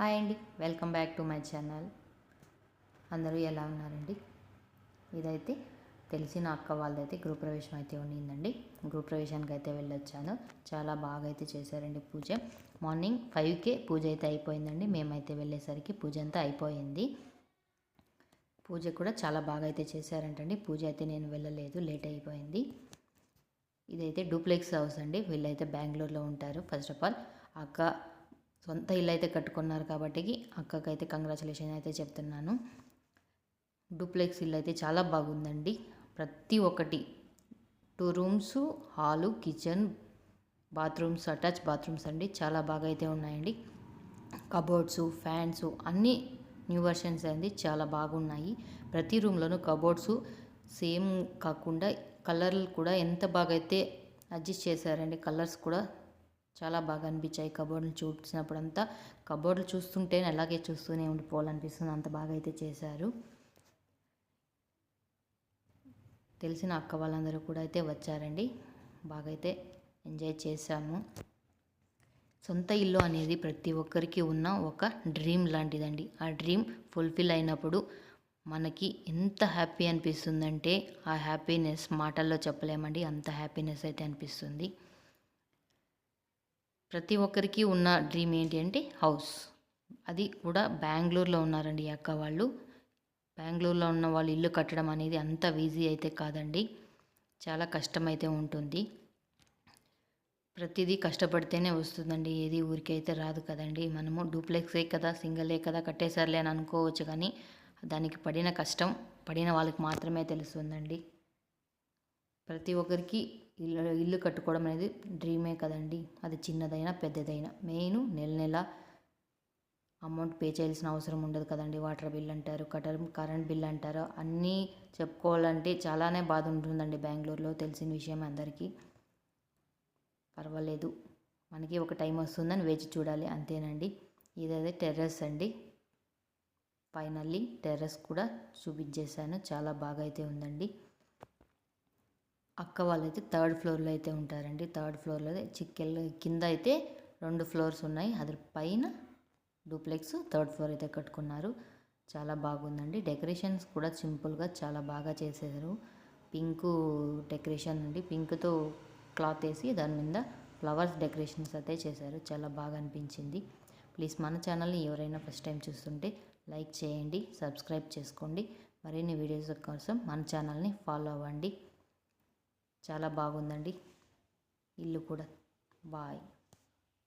Hi అండి welcome back to my channel. అందరూ ఎలా ఉన్నారండి? ఇదైతే తెలిసిన అక్క వాళ్ళదైతే గృహప్రవేశం అయితే ఉండిందండి గృహప్రవేశానికి అయితే వెళ్ళొచ్చాను. చాలా బాగా అయితే చేశారండి పూజ. మార్నింగ్ ఫైవ్కే పూజ అయితే అయిపోయిందండి. మేమైతే వెళ్ళేసరికి పూజ అంతా అయిపోయింది. పూజ కూడా చాలా బాగా అయితే చేశారంటండి. పూజ అయితే నేను వెళ్ళలేదు లేట్ అయిపోయింది. ఇదైతే డూప్లెక్స్ హౌస్ అండి. వీళ్ళైతే బెంగళూరులో ఉంటారు. ఫస్ట్ ఆఫ్ ఆల్ అక్క సొంత ఇల్లు అయితే కట్టుకున్నారు కాబట్టి అక్కకైతే కంగ్రాచులేషన్ అయితే చెప్తున్నాను. డూప్లెక్స్ ఇల్లు అయితే చాలా బాగుందండి. ప్రతి ఒక్కటి two rooms hall kitchen bathrooms attach bathrooms అండి. చాలా బాగా అయితే ఉన్నాయండి. కబోర్డ్స్ ఫ్యాన్స్ అన్నీ న్యూ వర్షన్స్ అండి. చాలా బాగున్నాయి. ప్రతి రూమ్లోనూ కబోర్డ్స్ సేమ్ కాకుండా కలర్లు కూడా ఎంత బాగా అయితే అడ్జస్ట్ చేశారండి కలర్స్ కూడా చాలా బాగా అనిపించాయి. కబోర్డులు చూసినప్పుడు అంతా కబోర్డులు చూస్తుంటే అలాగే చూస్తూనే ఉండిపోవాలనిపిస్తుంది. అంత బాగా అయితే చేశారు. తెలిసిన అక్క వాళ్ళందరూ కూడా అయితే వచ్చారండి. బాగా అయితే ఎంజాయ్ చేశాము. సొంత ఇల్లు అనేది ప్రతి ఒక్కరికి ఉన్న ఒక డ్రీమ్ లాంటిదండి. ఆ డ్రీమ్ ఫుల్ఫిల్ అయినప్పుడు మనకి ఎంత హ్యాపీ అనిపిస్తుందంటే ఆ హ్యాపీనెస్ మాటల్లో చెప్పలేమండి. అంత హ్యాపీనెస్ అయితే అనిపిస్తుంది. ప్రతి ఒక్కరికి ఉన్న డ్రీమ్ ఏంటి అంటే హౌస్. అది కూడా బెంగళూరులో ఉన్నారండి ఈ అక్క వాళ్ళు. బెంగళూరులో ఉన్న వాళ్ళు ఇల్లు కట్టడం అనేది అంత ఈజీ అయితే కాదండి. చాలా కష్టమైతే ఉంటుంది. ప్రతిదీ కష్టపడితేనే వస్తుందండి. ఏది ఊరికైతే రాదు కదండి. మనము డూప్లెక్సే కదా సింగలే కదా కట్టేసారులే అని అనుకోవచ్చు కానీ దానికి పడిన కష్టం పడిన వాళ్ళకి మాత్రమే తెలుస్తుందండి. ప్రతి ఒక్కరికి ఇల్లు ఇల్లు కట్టుకోవడం అనేది డ్రీమే కదండి. అది చిన్నదైనా పెద్దదైనా. మెయిన్ నెల నెల అమౌంట్ పే చేయాల్సిన అవసరం ఉండదు కదండి. వాటర్ బిల్ అంటారు కటర్ కరెంట్ బిల్ అంటారు అన్నీ చెప్పుకోవాలంటే చాలానే బాధ ఉంటుందండి బెంగళూరులో తెలిసిన విషయం అందరికీ. పర్వాలేదు. మనకి ఒక టైం వస్తుందని వేచి చూడాలి అంతేనండి. ఇదైతే టెర్రస్ అండి. ఫైనల్లీ టెర్రస్ కూడా చూపించేశాను. చాలా బాగా అయితే ఉందండి. అక్క వాళ్ళైతే థర్డ్ ఫ్లోర్లో అయితే ఉంటారండి. థర్డ్ ఫ్లోర్లో చిక్కెళ్ళ కింద అయితే రెండు ఫ్లోర్స్ ఉన్నాయి. అది పైన డూప్లెక్స్ థర్డ్ ఫ్లోర్ అయితే కట్టుకున్నారు. చాలా బాగుందండి. డెకరేషన్స్ కూడా సింపుల్గా చాలా బాగా చేసేసారు. పింక్ డెకరేషన్ అండి. పింక్తో క్లాత్ వేసి దాని మీద ఫ్లవర్స్ డెకరేషన్స్ అయితే చేశారు. చాలా బాగా అనిపించింది. ప్లీజ్ మన ఛానల్ని ఎవరైనా ఫస్ట్ టైం చూస్తుంటే లైక్ చేయండి సబ్స్క్రైబ్ చేసుకోండి. మరిన్ని వీడియోస్ కోసం మన ఛానల్ని ఫాలో అవ్వండి. చాలా బాగుందండి. ఇల్లు కూడా. బాయ్.